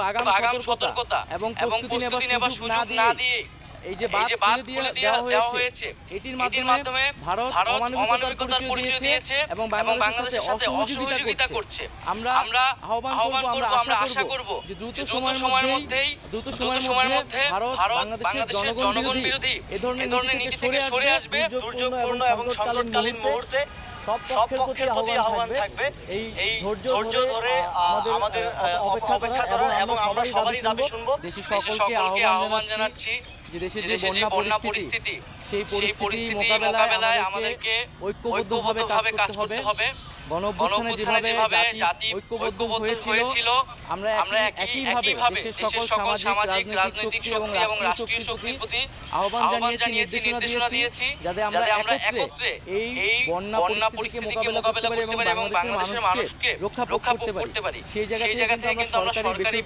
আগাম সতর্কতা এবং প্রস্তুতি নেবার সুযোগ না দিয়ে এই যে বাদ খুলে দিয়ে দেওয়া হয়েছে এটির মাধ্যমে ভারত অমানবিকতার পরিচয় দিয়েছে এবং বাংলাদেশের সাথে অসহযোগিতা করছে। আমরা আমরা আহ্বান করব আমরা আশা করব করব যে দ্রুত সময়ের মধ্যেই দ্রুত সময়ের মধ্যে ভারত বাংলাদেশের জনগণ বিরোধী এ ধরনের নীতি থেকে সরে আসবে দুর্যোগপূর্ণ এবং সংকটকালীন মুহূর্তে সব পক্ষের প্রতি আহ্বান থাকবে। এই ধৈর্য ধরে আমাদের অপেক্ষা করুন এবং আমরা সবারই দাবি শুনব। দেশের সকলকে আহ্বান জানাচ্ছি। যে দেশের যে যে দেশের যে বন্যা বন্যা পরিস্থিতি সেই পরিস্থিতি মোকাবেলায় আমাদেরকে ঐক্যবদ্ধভাবে কাজ করতে হবে। গণঅভ্যুত্থানে যেভাবে জাতি ঐক্যবদ্ধ হয়েছিল আমরা আমরা একইভাবে দেশের সকল সামাজিক রাজনৈতিক শক্তি এবং রাষ্ট্রীয় শক্তির প্রতি আহ্বান জানিয়েছি নির্দেশনা দিয়েছি যাতে আমরা একত্রে এই এই বন্যা পরিস্থিতিকে মোকাবেলা করতে পারি এবং বাংলাদেশের মানুষকে রক্ষা রক্ষা করতে পারি। পারি। সেই জায়গা থেকে কিন্তু আমরা সরকারি